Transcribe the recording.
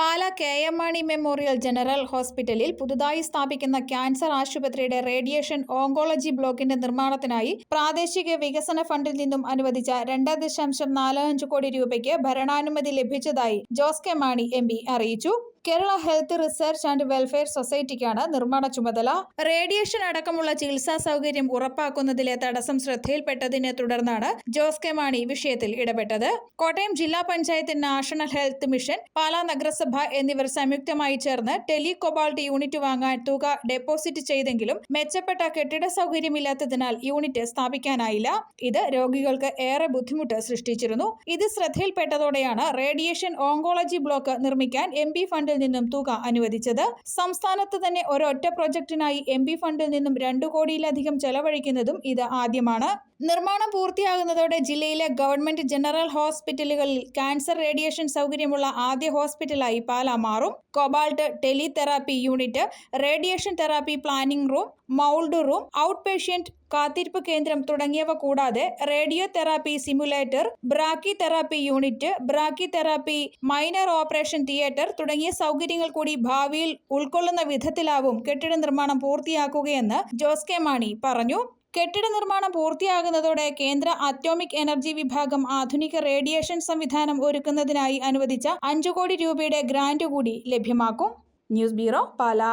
Pala K M Mani memorial general ഹോസ്പിറ്റലിൽ പുതുതായി സ്ഥാപിക്കുന്ന ക്യാൻസർ ആശുപത്രിയുടെ റേഡിയേഷൻ ഓങ്കോളജി ബ്ലോക്കിന്റെ നിർമ്മാണത്തിനായി പ്രാദേശിക വികസന ഫണ്ടിൽ നിന്നും അനുവദിച്ച രണ്ട് ദശാംശം നാല് അഞ്ച് കോടി രൂപയ്ക്ക് ഭരണാനുമതി ലഭിച്ചതായി ജോസ് കെ മാണി എം അറിയിച്ചു. Kerala health research and welfare സൊസൈറ്റിക്കാണ് നിർമ്മാണ ചുമതല. റേഡിയേഷൻ അടക്കമുള്ള ചികിത്സാ സൗകര്യം ഉറപ്പാക്കുന്നതിലെ തടസ്സം ശ്രദ്ധയിൽപ്പെട്ടതിനെ തുടർന്നാണ് ജോസ് കെ മാണി വിഷയത്തിൽ ഇടപെട്ടത്. കോട്ടയം ജില്ലാ panchayat national health mission Pala നഗരസഭ എന്നിവർ സംയുക്തമായി ചേർന്ന് ടെലികോബാൾട്ട് യൂണിറ്റ് വാങ്ങാൻ തുക ഡെപ്പോസിറ്റ് ചെയ്തെങ്കിലും മെച്ചപ്പെട്ട കെട്ടിട സൗകര്യമില്ലാത്തതിനാൽ യൂണിറ്റ് സ്ഥാപിക്കാനായില്ല. ഇത് രോഗികൾക്ക് ഏറെ ബുദ്ധിമുട്ട് സൃഷ്ടിച്ചിരുന്നു. ഇത് ശ്രദ്ധയിൽപ്പെട്ടതോടെയാണ് റേഡിയേഷൻ ഓങ്കോളജി ബ്ലോക്ക് നിർമ്മിക്കാൻ എം പി ഫണ്ടിൽ നിന്നും തുക അനുവദിച്ചത്. സംസ്ഥാനത്ത് തന്നെ ഒരൊറ്റ പ്രൊജക്ടിനായി എം ഫണ്ടിൽ നിന്നും രണ്ടു കോടിയിലധികം ചെലവഴിക്കുന്നതും ഇത് ആദ്യമാണ്. നിർമ്മാണം പൂർത്തിയാകുന്നതോടെ ജില്ലയിലെ ഗവൺമെന്റ് ജനറൽ ഹോസ്പിറ്റലുകളിൽ ക്യാൻസർ റേഡിയേഷൻ സൗകര്യമുള്ള ആദ്യ ഹോസ്പിറ്റലായി പാല മാറും. Cobalt teletherapy unit radiation therapy planning room mould room out patient കാത്തിരിപ്പ് കേന്ദ്രം തുടങ്ങിയവ കൂടാതെ radiotherapy simulator brachytherapy unit brachytherapy minor operation theatre തുടങ്ങിയ സൗകര്യങ്ങൾ കൂടി ഭാവിയിൽ ഉൾക്കൊള്ളുന്ന വിധത്തിലാവും കെട്ടിട നിർമ്മാണം പൂർത്തിയാക്കുകയെന്ന് ജോസ് കെ മാണി പറഞ്ഞു. കെട്ടിട നിർമ്മാണം പൂർത്തിയാകുന്നതോടെ കേന്ദ്ര അറ്റോമിക് എനർജി വിഭാഗം ആധുനിക റേഡിയേഷൻ സംവിധാനം ഒരുക്കുന്നതിനായി അനുവദിച്ച അഞ്ചു കോടി രൂപയുടെ ഗ്രാന്റ് കൂടി ലഭ്യമാക്കും. News bureau Pala.